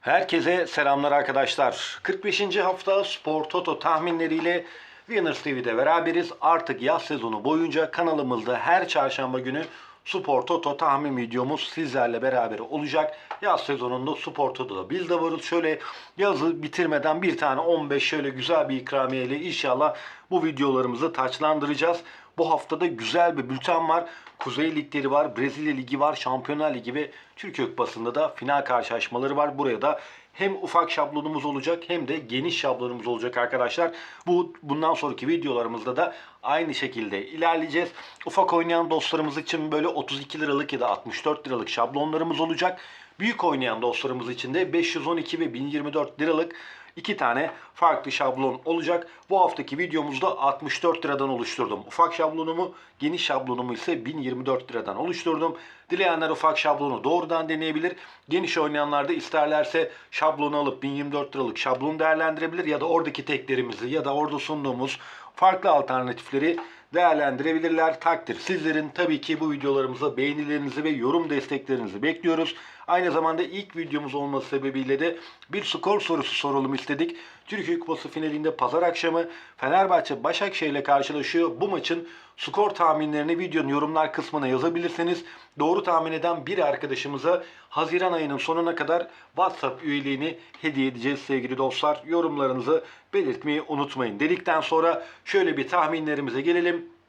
Herkese selamlar arkadaşlar. 45. hafta Spor Toto tahminleriyle Winners TV'de beraberiz. Artık yaz sezonu boyunca kanalımızda her çarşamba günü Spor Toto tahmin videomuz sizlerle beraber olacak. Yaz sezonunda Spor Toto'da biz de varız. Şöyle yazı bitirmeden bir tane 15 şöyle güzel bir ikramiye ile inşallah bu videolarımızı taçlandıracağız. Bu haftada güzel bir bülten var. Kuzey Ligleri var, Brezilya Ligi var, Şampiyonlar Ligi ve Türkiye Kupası'nda da final karşılaşmaları var. Buraya da hem ufak şablonumuz olacak hem de geniş şablonumuz olacak arkadaşlar. Bu bundan sonraki videolarımızda da aynı şekilde ilerleyeceğiz. Ufak oynayan dostlarımız için böyle 32 liralık ya da 64 liralık şablonlarımız olacak. Büyük oynayan dostlarımız için de 512 ve 1024 liralık iki tane farklı şablon olacak. Bu haftaki videomuzda 64 liradan oluşturdum. Ufak şablonumu, geniş şablonumu ise 1024 liradan oluşturdum. Dileyenler ufak şablonu doğrudan deneyebilir. Geniş oynayanlar da isterlerse şablonu alıp 1024 liralık şablonu değerlendirebilir ya da oradaki teklerimizi ya da orada sunduğumuz farklı alternatifleri değerlendirebilirler. Takdir sizlerin tabii ki bu videolarımıza beğenilerinizi ve yorum desteklerinizi bekliyoruz. Aynı zamanda ilk videomuz olması sebebiyle de bir skor sorusu soralım istedik. Türkiye Kupası finalinde pazar akşamı Fenerbahçe Başakşehir ile karşılaşıyor. Bu maçın skor tahminlerini videonun yorumlar kısmına yazabilirseniz doğru tahmin eden bir arkadaşımıza Haziran ayının sonuna kadar WhatsApp üyeliğini hediye edeceğiz sevgili dostlar. Yorumlarınızı belirtmeyi unutmayın. Dedikten sonra şöyle bir tahminlerimize gelelim.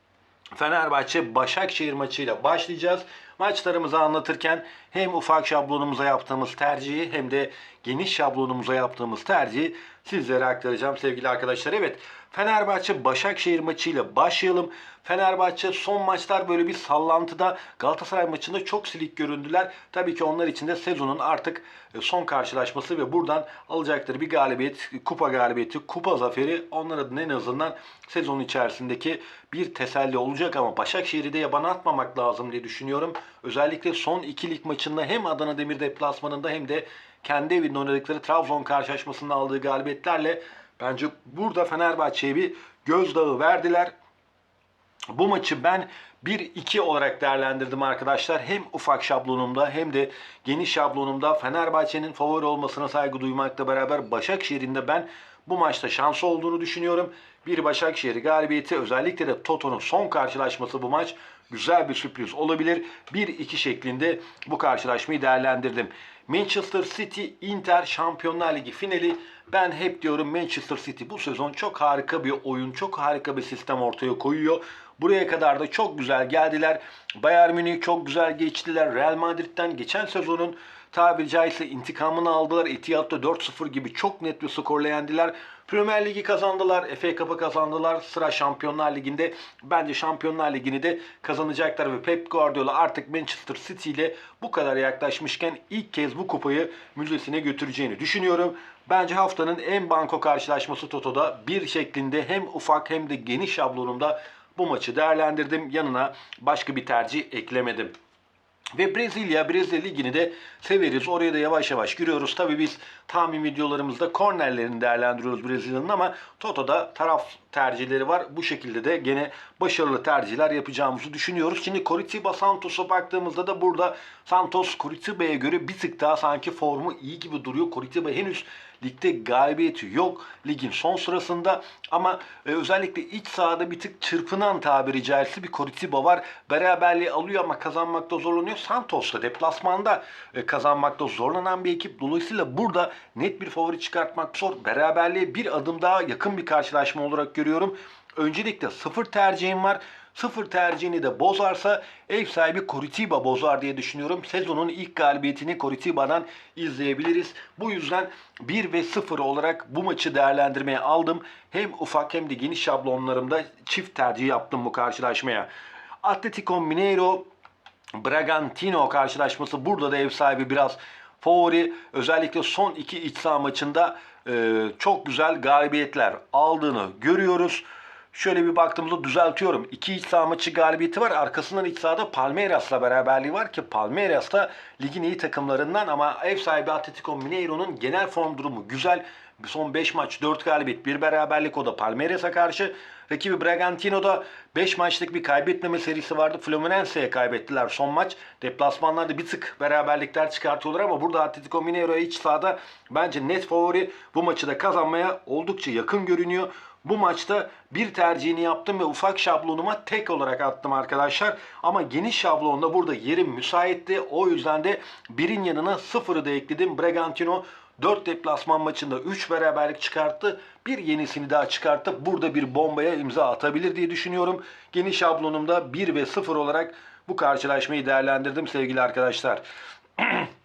Fenerbahçe Başakşehir maçıyla başlayacağız. Maçlarımızı anlatırken hem ufak şablonumuza yaptığımız tercihi hem de geniş şablonumuza yaptığımız tercihi sizlere aktaracağım sevgili arkadaşlar. Evet Fenerbahçe Başakşehir maçıyla başlayalım. Fenerbahçe son maçlar böyle bir sallantıda Galatasaray maçında çok silik göründüler. Tabii ki onlar için de sezonun artık e, son karşılaşması ve buradan alacakları bir galibiyet, kupa galibiyeti, kupa zaferi onlar adına en azından sezon içerisindeki bir teselli olacak ama Başakşehir'i de yabana atmamak lazım diye düşünüyorum. Özellikle son iki lig maçında hem Adana Demir deplasmanında hem de kendi evinde oynadıkları Trabzon karşılaşmasında aldığı galibiyetlerle bence burada Fenerbahçe'ye bir gözdağı verdiler. Bu maçı ben 1-2 olarak değerlendirdim arkadaşlar. Hem ufak şablonumda hem de geniş şablonumda Fenerbahçe'nin favori olmasına saygı duymakla beraber Başakşehir'in de ben bu maçta şansı olduğunu düşünüyorum. Bir Başakşehir galibiyeti özellikle de Toto'nun son karşılaşması bu maç güzel bir sürpriz olabilir. 1-2 şeklinde bu karşılaşmayı değerlendirdim. Manchester City Inter Şampiyonlar Ligi finali ben hep diyorum Manchester City bu sezon çok harika bir oyun, çok harika bir sistem ortaya koyuyor. Buraya kadar da çok güzel geldiler. Bayern Münih çok güzel geçtiler. Real Madrid'den geçen sezonun tabiri caizse intikamını aldılar. Etihad'da 4-0 gibi çok net bir skorla yendiler. Premier Ligi kazandılar, FA Cup'ı kazandılar. Sıra Şampiyonlar Ligi'nde. Bence Şampiyonlar Ligi'ni de kazanacaklar ve Pep Guardiola artık Manchester City ile bu kadar yaklaşmışken ilk kez bu kupayı müzesine götüreceğini düşünüyorum. Bence haftanın en banko karşılaşması Toto'da bir şeklinde hem ufak hem de geniş şablonumda bu maçı değerlendirdim. Yanına başka bir tercih eklemedim. Ve Brezilya, Brezilya Ligi'ni de severiz. Oraya da yavaş yavaş giriyoruz. Tabii biz tahmin videolarımızda kornerlerini değerlendiriyoruz Brezilya'nın ama Toto'da taraf tercihleri var. Bu şekilde de gene başarılı tercihler yapacağımızı düşünüyoruz. Şimdi Coritiba Santos'a baktığımızda da burada Santos Coritiba'ya göre bir tık daha sanki formu iyi gibi duruyor. Coritiba henüz ligde galibiyeti yok ligin son sırasında ama e, özellikle iç sahada bir tık çırpınan tabiri caizse bir Coritiba var. Beraberliği alıyor ama kazanmakta zorlanıyor. Santos da deplasmanda e, kazanmakta zorlanan bir ekip. Dolayısıyla burada net bir favori çıkartmak zor. Beraberliğe bir adım daha yakın bir karşılaşma olarak görüyorum. Öncelikle sıfır tercihim var. Sıfır tercihini de bozarsa ev sahibi Coritiba bozar diye düşünüyorum. Sezonun ilk galibiyetini Coritiba'dan izleyebiliriz. Bu yüzden 1 ve 0 olarak bu maçı değerlendirmeye aldım. Hem ufak hem de geniş şablonlarımda çift tercih yaptım bu karşılaşmaya. Atletico Mineiro Bragantino karşılaşması burada da ev sahibi biraz favori. Özellikle son iki iç saha maçında e, çok güzel galibiyetler aldığını görüyoruz. Şöyle bir baktığımızda düzeltiyorum. İki iç saha maçı galibiyeti var. Arkasından iç sahada Palmeiras'la beraberliği var ki Palmeiras da ligin iyi takımlarından ama ev sahibi Atletico Mineiro'nun genel form durumu güzel. Son 5 maç 4 galibiyet 1 beraberlik o da Palmeiras'a karşı. Rakibi Bragantino'da 5 maçlık bir kaybetmeme serisi vardı. Fluminense'ye kaybettiler son maç. Deplasmanlarda bir tık beraberlikler çıkartıyorlar ama burada Atletico Mineiro'ya iç sahada bence net favori. Bu maçı da kazanmaya oldukça yakın görünüyor. Bu maçta bir tercihini yaptım ve ufak şablonuma tek olarak attım arkadaşlar. Ama geniş şablonda burada yerim müsaitti. O yüzden de birin yanına sıfırı da ekledim. Bragantino 4 deplasman maçında 3 beraberlik çıkarttı. Bir yenisini daha çıkartıp burada bir bombaya imza atabilir diye düşünüyorum. Geniş şablonumda 1 ve 0 olarak bu karşılaşmayı değerlendirdim sevgili arkadaşlar.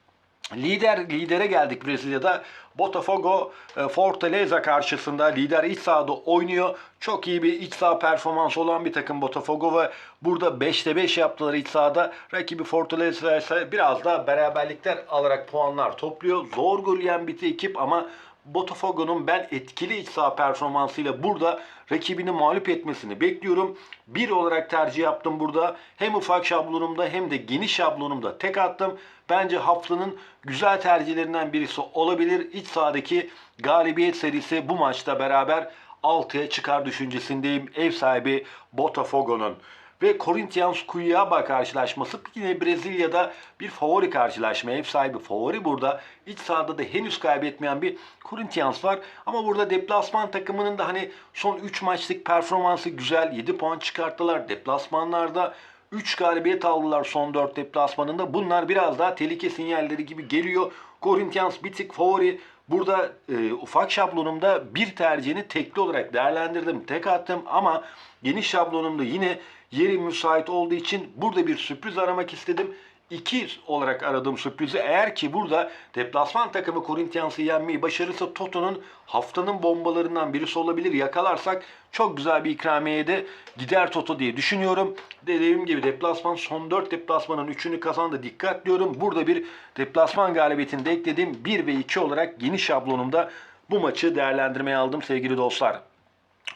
Lider lidere geldik Brezilya'da. Botafogo e, Fortaleza karşısında lider iç sahada oynuyor. Çok iyi bir iç saha performansı olan bir takım Botafogo ve burada 5'te 5 yaptılar iç sahada. Rakibi Fortaleza ise biraz daha beraberlikler alarak puanlar topluyor. Zor gol yiyen bir ekip ama Botafogo'nun ben etkili iç saha performansıyla burada rakibini mağlup etmesini bekliyorum. Bir olarak tercih yaptım burada. Hem ufak şablonumda hem de geniş şablonumda tek attım. Bence haftanın güzel tercihlerinden birisi olabilir. İç sahadaki galibiyet serisi bu maçta beraber 6'ya çıkar düşüncesindeyim. Ev sahibi Botafogo'nun. Ve Corinthians Cuiabá karşılaşması yine Brezilya'da bir favori karşılaşma. Ev sahibi favori burada. İç sahada da henüz kaybetmeyen bir Corinthians var. Ama burada deplasman takımının da hani son 3 maçlık performansı güzel. 7 puan çıkarttılar. Deplasmanlarda 3 galibiyet aldılar son 4 deplasmanında. Bunlar biraz daha tehlike sinyalleri gibi geliyor. Corinthians bir tık favori. Burada e, ufak şablonumda bir tercihini tekli olarak değerlendirdim. Tek attım ama geniş şablonumda yine yeri müsait olduğu için burada bir sürpriz aramak istedim. 2 olarak aradığım sürprizi eğer ki burada deplasman takımı Corinthians'ı yenmeyi başarırsa Toto'nun haftanın bombalarından birisi olabilir. Yakalarsak çok güzel bir ikramiyeye de gider Toto diye düşünüyorum. Dediğim gibi deplasman son 4 deplasmanın 3'ünü kazandı. Dikkat diyorum. Burada bir deplasman galibiyetini de ekledim. 1 ve 2 olarak geniş şablonumda bu maçı değerlendirmeye aldım sevgili dostlar.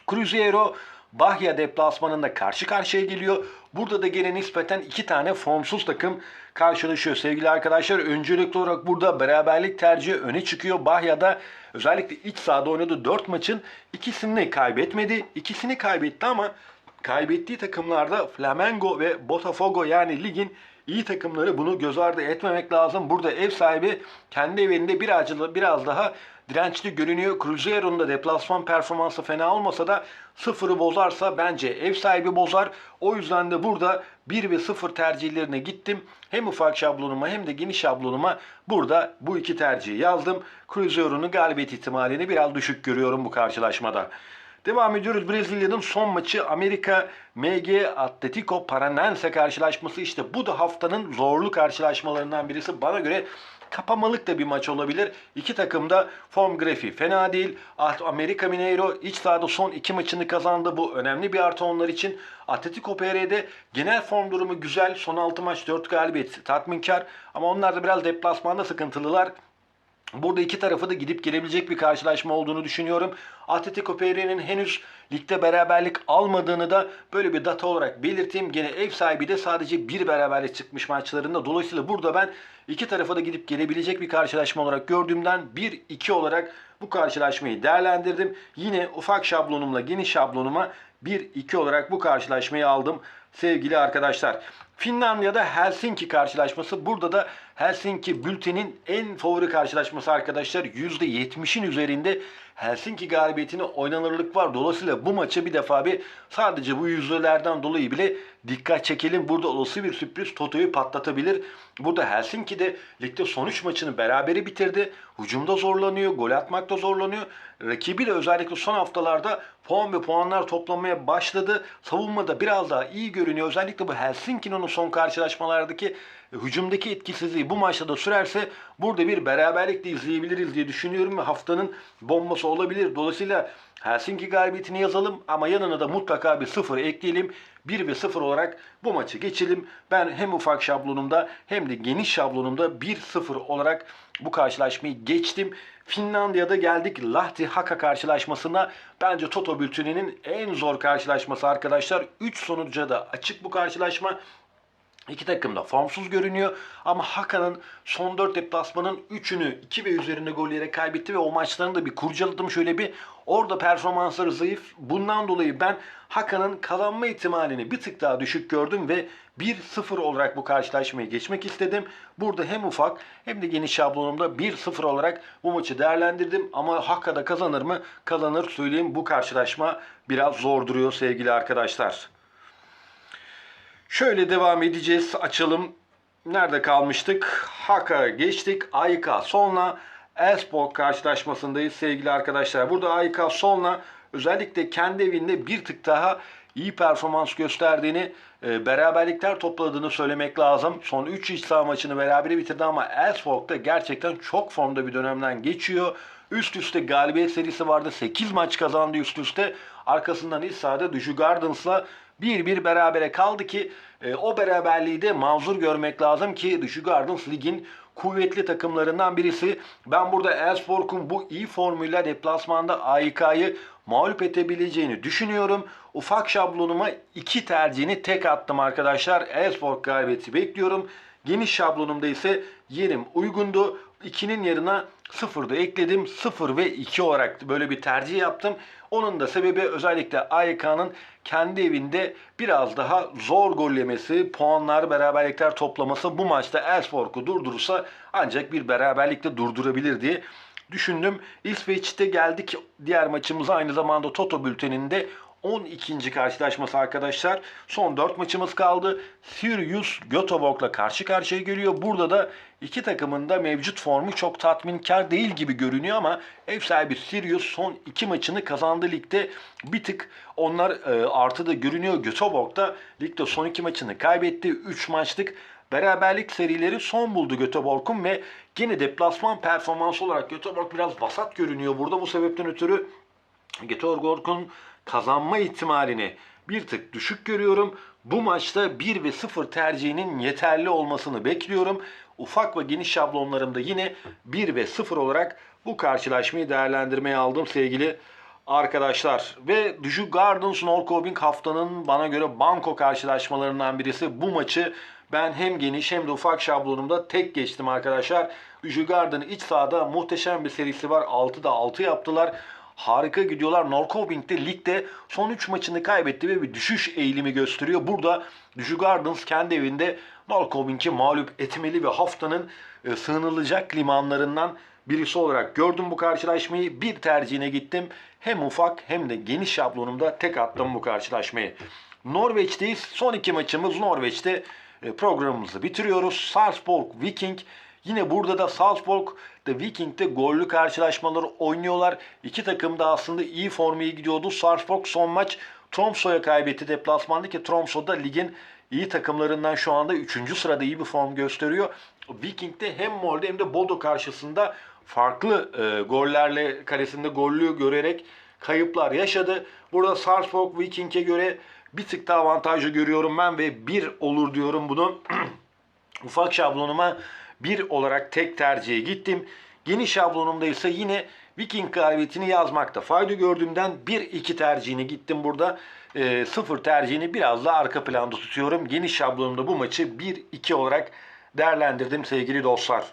Cruzeiro Bahya deplasmanında karşı karşıya geliyor. Burada da gene nispeten iki tane formsuz takım karşılaşıyor. Sevgili arkadaşlar öncelikli olarak burada beraberlik tercihi öne çıkıyor. Bahya'da özellikle iç sahada oynadığı 4 maçın ikisini kaybetmedi. İkisini kaybetti ama kaybettiği takımlarda Flamengo ve Botafogo yani ligin iyi takımları bunu göz ardı etmemek lazım. Burada ev sahibi kendi evinde biraz, biraz daha dirençli görünüyor. Cruzeiro'nun da deplasman performansı fena olmasa da sıfırı bozarsa bence ev sahibi bozar. O yüzden de burada 1 ve 0 tercihlerine gittim. Hem ufak şablonuma hem de geniş şablonuma burada bu iki tercihi yazdım. Cruzeiro'nun galibiyet ihtimalini biraz düşük görüyorum bu karşılaşmada. Devam ediyoruz. Brezilya'nın son maçı Amerika MG Atletico Paranense karşılaşması. İşte bu da haftanın zorlu karşılaşmalarından birisi. Bana göre kapamalık da bir maç olabilir. İki takım da form grafiği fena değil. Amerika Mineiro iç sahada son iki maçını kazandı. Bu önemli bir artı onlar için. Atletico PR'de genel form durumu güzel. Son 6 maç 4 galibiyet tatminkar. Ama onlar da biraz deplasmanda sıkıntılılar. Burada iki tarafı da gidip gelebilecek bir karşılaşma olduğunu düşünüyorum. Atletico Pereira'nın henüz ligde beraberlik almadığını da böyle bir data olarak belirteyim. Gene ev sahibi de sadece bir beraberlik çıkmış maçlarında. Dolayısıyla burada ben iki tarafa da gidip gelebilecek bir karşılaşma olarak gördüğümden 1-2 olarak bu karşılaşmayı değerlendirdim. Yine ufak şablonumla geniş şablonuma 1-2 olarak bu karşılaşmayı aldım sevgili arkadaşlar. Finlandiya'da Helsinki karşılaşması. Burada da Helsinki bültenin en favori karşılaşması arkadaşlar. %70'in üzerinde Helsinki galibiyetine oynanırlık var. Dolayısıyla bu maçı bir defa bir sadece bu yüzdelerden dolayı bile dikkat çekelim. Burada olası bir sürpriz Toto'yu patlatabilir. Burada Helsinki de ligde son 3 maçını beraberi bitirdi. Hücumda zorlanıyor, gol atmakta zorlanıyor. Rakibi de özellikle son haftalarda puan ve puanlar toplamaya başladı. Savunmada biraz daha iyi görünüyor. Özellikle bu Helsinki'nin son karşılaşmalardaki hücumdaki etkisizliği bu maçta da sürerse burada bir beraberlik de izleyebiliriz diye düşünüyorum ve haftanın bombası olabilir. Dolayısıyla Helsinki galibiyetini yazalım ama yanına da mutlaka bir sıfır ekleyelim. 1 ve 0 olarak bu maçı geçelim. Ben hem ufak şablonumda hem de geniş şablonumda 1-0 olarak bu karşılaşmayı geçtim. Finlandiya'da geldik Lahti Haka karşılaşmasına. Bence Toto Bülteni'nin en zor karşılaşması arkadaşlar. 3 sonuca da açık bu karşılaşma. İki takım da formsuz görünüyor ama Hakan'ın son 4 deplasmanın 3'ünü 2 ve üzerinde gol yere kaybetti ve o maçlarını da bir kurcaladım şöyle bir. Orada performansları zayıf. Bundan dolayı ben Hakan'ın kazanma ihtimalini bir tık daha düşük gördüm ve 1-0 olarak bu karşılaşmayı geçmek istedim. Burada hem ufak hem de geniş şablonumda 1-0 olarak bu maçı değerlendirdim. Ama Hakka'da kazanır mı? Kazanır söyleyeyim. Bu karşılaşma biraz zor duruyor sevgili arkadaşlar. Şöyle devam edeceğiz. Açalım. Nerede kalmıştık? Haka geçtik. AYK Solna Esport karşılaşmasındayız sevgili arkadaşlar. Burada AYK Solna özellikle kendi evinde bir tık daha iyi performans gösterdiğini, e, beraberlikler topladığını söylemek lazım. Son 3 iç saha maçını berabere bitirdi ama Elfsborg'da gerçekten çok formda bir dönemden geçiyor. Üst üste galibiyet serisi vardı. 8 maç kazandı üst üste. Arkasından iç sahada Düşü Gardens'la 1-1 berabere kaldı ki e, o beraberliği de mazur görmek lazım ki Düşü Gardens ligin kuvvetli takımlarından birisi. Ben burada Elfsborg'un bu iyi formuyla deplasmanda AYK'yı mağlup edebileceğini düşünüyorum. Ufak şablonuma iki tercihini tek attım arkadaşlar. Elfsborg galibiyeti bekliyorum. Geniş şablonumda ise yerim uygundu. 2'nin yerine 0 da ekledim. 0 ve 2 olarak böyle bir tercih yaptım. Onun da sebebi özellikle AYK'nın kendi evinde biraz daha zor gol yemesi, puanlar, beraberlikler toplaması bu maçta Elfsborg'u durdurursa ancak bir beraberlikle durdurabilir diye düşündüm. İsveç'te geldik diğer maçımıza aynı zamanda Toto bülteninde 12. karşılaşması arkadaşlar. Son 4 maçımız kaldı. Sirius Göteborg'la karşı karşıya geliyor. Burada da iki takımın da mevcut formu çok tatminkar değil gibi görünüyor ama ev sahibi Sirius son 2 maçını kazandı ligde. Bir tık onlar e, artıda görünüyor. Göteborg da ligde son 2 maçını kaybetti. 3 maçlık beraberlik serileri son buldu Göteborg'un ve yine deplasman performansı olarak Göteborg biraz vasat görünüyor burada. Bu sebepten ötürü Göteborg'un kazanma ihtimalini bir tık düşük görüyorum. Bu maçta 1 ve 0 tercihinin yeterli olmasını bekliyorum. Ufak ve geniş şablonlarımda yine 1 ve 0 olarak bu karşılaşmayı değerlendirmeye aldım sevgili arkadaşlar. Ve Düşük Gardens Norrköping haftanın bana göre banko karşılaşmalarından birisi. Bu maçı ben hem geniş hem de ufak şablonumda tek geçtim arkadaşlar. Düşük Garden iç sahada muhteşem bir serisi var. 6'da 6 yaptılar. Harika gidiyorlar. Norrköping'de ligde son 3 maçını kaybetti ve bir düşüş eğilimi gösteriyor. Burada Düşük Gardens kendi evinde Norrköping'i mağlup etmeli ve haftanın e, sığınılacak limanlarından birisi olarak gördüm bu karşılaşmayı. Bir tercihine gittim. Hem ufak hem de geniş şablonumda tek attım bu karşılaşmayı. Norveç'teyiz. Son iki maçımız Norveç'te e, programımızı bitiriyoruz. Salzburg Viking Yine burada da Salzburg da Viking'de gollü karşılaşmaları oynuyorlar. İki takım da aslında iyi formaya gidiyordu. Salzburg son maç Tromso'ya kaybetti deplasmanda ki Tromso da ligin iyi takımlarından şu anda 3. sırada iyi bir form gösteriyor. Viking'de hem Molde hem de Bodo karşısında farklı e, gollerle kalesinde gollü görerek kayıplar yaşadı. Burada Salzburg Viking'e göre bir tık daha avantajlı görüyorum ben ve 1 olur diyorum bunu. Ufak şablonuma 1 olarak tek tercihe gittim. Geniş şablonumda ise yine Viking galibiyetini yazmakta fayda gördüğümden 1-2 tercihini gittim burada. 0 tercihini biraz da arka planda tutuyorum. Geniş şablonumda bu maçı 1-2 olarak değerlendirdim sevgili dostlar.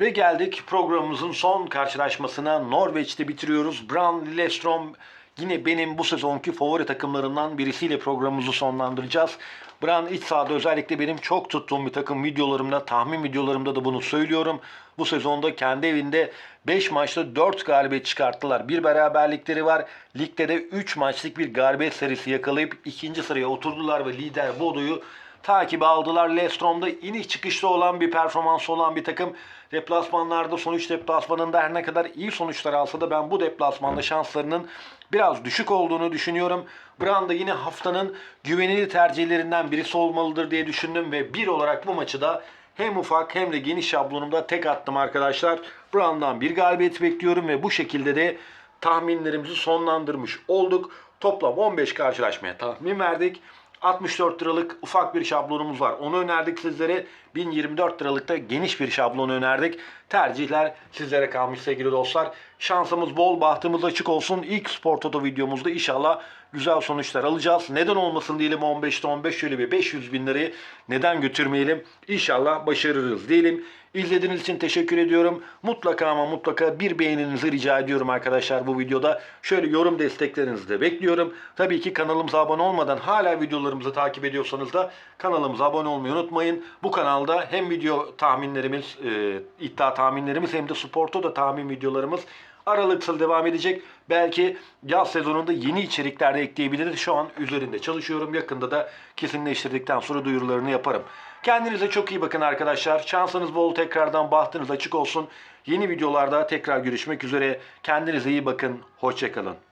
Ve geldik programımızın son karşılaşmasına. Norveç'te bitiriyoruz. Brann Lillestrom yine benim bu sezonki favori takımlarından birisiyle programımızı sonlandıracağız. Brann iç sahada özellikle benim çok tuttuğum bir takım videolarımda, tahmin videolarımda da bunu söylüyorum. Bu sezonda kendi evinde 5 maçta 4 galibiyet çıkarttılar. Bir beraberlikleri var. Ligde de 3 maçlık bir galibiyet serisi yakalayıp ikinci sıraya oturdular ve lider Bodo'yu takip aldılar. Lestrom'da iniş çıkışta olan bir performans olan bir takım. Deplasmanlarda sonuç deplasmanında her ne kadar iyi sonuçlar alsa da ben bu deplasmanda şanslarının biraz düşük olduğunu düşünüyorum. Branda yine haftanın güvenilir tercihlerinden birisi olmalıdır diye düşündüm ve bir olarak bu maçı da hem ufak hem de geniş şablonumda tek attım arkadaşlar. Brown'dan bir galibiyet bekliyorum ve bu şekilde de tahminlerimizi sonlandırmış olduk. Toplam 15 karşılaşmaya tahmin verdik. 64 liralık ufak bir şablonumuz var. Onu önerdik sizlere. 1024 liralıkta geniş bir şablon önerdik. Tercihler sizlere kalmış sevgili dostlar. Şansımız bol, bahtımız açık olsun. İlk Spor Toto videomuzda inşallah güzel sonuçlar alacağız. Neden olmasın diyelim 15'te 15 şöyle bir 500 bin lirayı neden götürmeyelim? İnşallah başarırız diyelim. İzlediğiniz için teşekkür ediyorum. Mutlaka ama mutlaka bir beğeninizi rica ediyorum arkadaşlar bu videoda. Şöyle yorum desteklerinizi de bekliyorum. Tabii ki kanalımıza abone olmadan hala videolarımızı takip ediyorsanız da kanalımıza abone olmayı unutmayın. Bu kanalda hem video tahminlerimiz, e, iddia tahminlerimiz hem de sporto da tahmin videolarımız aralıksız devam edecek. Belki yaz sezonunda yeni içerikler de ekleyebiliriz. Şu an üzerinde çalışıyorum. Yakında da kesinleştirdikten sonra duyurularını yaparım. Kendinize çok iyi bakın arkadaşlar. Şansınız bol tekrardan bahtınız açık olsun. Yeni videolarda tekrar görüşmek üzere. Kendinize iyi bakın. Hoşçakalın.